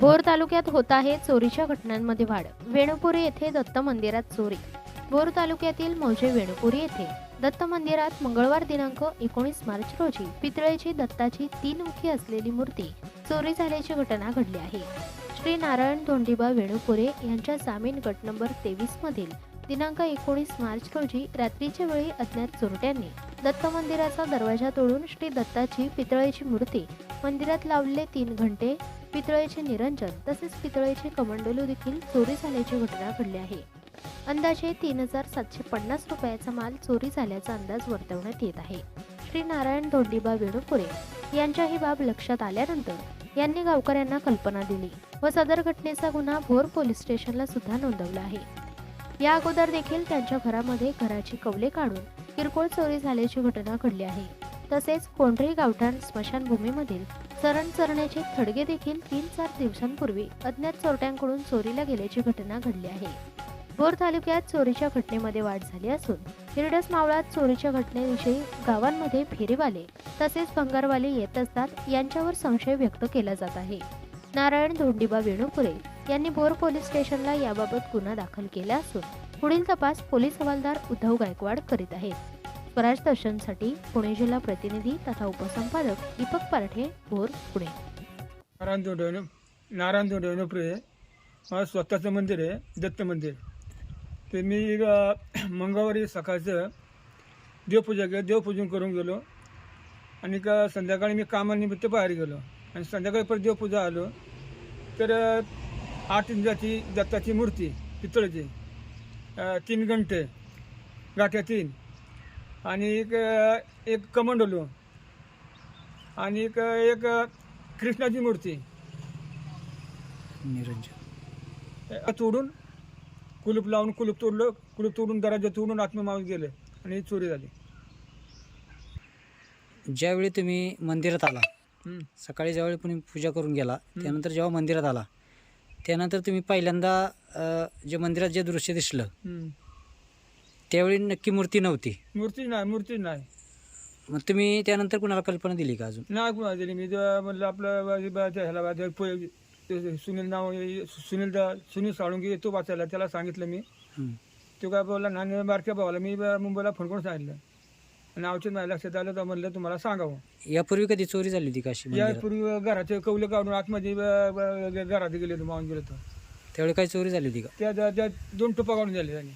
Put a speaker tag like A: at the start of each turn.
A: भोर तालुक्यात होत आहे चोरीच्या घटनांमध्ये वाढ. वेणुपुरी येथे दत्त मंदिरात चोरी. भोर तालुक्यातील मौजे वेणुपुरी येथे दत्त मंदिरात मंगळवार दिनांक एकोणीस मार्च रोजी पितळेची दत्ताची तीन मुखी असलेली मूर्ती चोरी झाल्याची घटना घडली आहे. श्री नारायण धोंडीबा वेणुपुरे यांच्या जामीन गट नंबर तेवीस मधील दिनांक एकोणीस मार्च रोजी रात्रीच्या वेळी अज्ञात चोरट्यांनी दत्त मंदिराचा दरवाजा तोडून श्री दत्ताची पितळेची मूर्ती मंदिरात लावलेले तीन घंटे पितळेचे निरंजन तसेच पितळेचे कमंडलू देखील चोरी झाल्याची घटना घडली आहे. अंदाजे तीन हजार सातशे पन्नास रुपयाचा माल चोरी झाल्याचा अंदाज वर्तवण्यात येत आहे. श्री नारायण धोंडीबा वेणुपुरे यांच्या ही बाब लक्षात आल्यानंतर यांनी गावकऱ्यांना कल्पना दिली व सदर घटनेचा गुन्हा भोर पोलीस स्टेशनला सुद्धा नोंदवला आहे. या अगोदर देखील त्यांच्या घरामध्ये घराची कवले काढून किरकोळ चोरी झाल्याची घटना घडली आहे. तसेच कोंढरी गावठाण स्मशानभूमीमधील चरण चरण्याचे थडगे देखील तीन चार दिवसांपूर्वी अज्ञात चोरट्यांकडून चोरीला गेल्याची घटना घडली आहे. भोर तालुक्यात चोरीच्या घटनेमध्ये वाढ झाली असून हिरडस मावळात चोरीच्या घटनेविषयी गावांमध्ये फेरीवाले तसेच भंगारवाले येत असतात यांच्यावर संशय व्यक्त केला जात आहे. नारायण धोंडीबा वेणुपुरे यांनी बोर पोलीस स्टेशनला याबाबत गुन्हा दाखल केला असून पुढील तपास पोलीस हवालदार उद्धव गायकवाड करीत आहेत. स्वराज दर्शनसाठी पुणे जिल्हा प्रतिनिधी तथा उपसंपादक दीपक पारठे भोर पुणे.
B: नारायण दोंडवणे नारायण आहे माझं स्वतःचं मंदिर आहे दत्त मंदिर. ते मी मंगळवारी सकाळचं देवपूजा केलं देवपूजन करून गेलो. आणि का संध्याकाळी मी कामानिमित्त बाहेर गेलो. आणि संध्याकाळी परत देवपूजा आलो. तर आठ इंचाची दत्ताची मूर्ती पितळची तीन घंटे गाठ्या तीन. आणि एक एक कमंडलू. आणि एक एक कृष्णाची मूर्ती.
C: निरंजन.
B: तोडून कुलूप लावून कुलूप तोडलं कुलूप तोडून दराजा तोडून आत्ममावत गेले आणि चोरी झाली.
C: ज्यावेळी तुम्ही मंदिरात आला. सकाळी ज्यावेळी तुम्ही पूजा करून गेला त्यानंतर जेव्हा मंदिरात आला त्यानंतर तुम्ही पहिल्यांदा जे मंदिरात जे दृश्य दिसलं. त्यावेळी नक्की मूर्ती नव्हती.
B: मूर्ती नाही मूर्ती नाही.
C: मग तुम्ही त्यानंतर कुणाला कल्पना दिली का अजून?
B: नाही कुणा दिली मी. जेव्हा म्हणलं आपलं बा- बा- त्या ह्याला बा- त्या पो- ते सुनील नाव सुनील दा सुनील साळुंगी तो वाचायला त्याला सांगितलं मी.
C: हं.
B: तो काय बोलला नाणे बारक्या भावाला मी बा- मुंबईला फोन करून सांगितलं. आणि औषध माझ्या लक्षात आलं तर म्हणलं तुम्हाला सांगावं.
C: यापूर्वी कधी चोरी झाली होती का अशी मंदिरात?
B: यापूर्वी घराचे कौले काढून आतमध्ये ब- ब- घरात गेले होते मावून गेलो होतो.
C: त्यावेळी काही चोरी झाली होती का?
B: त्या त्या- त्या दोन टोपा काढून झाले त्यांनी.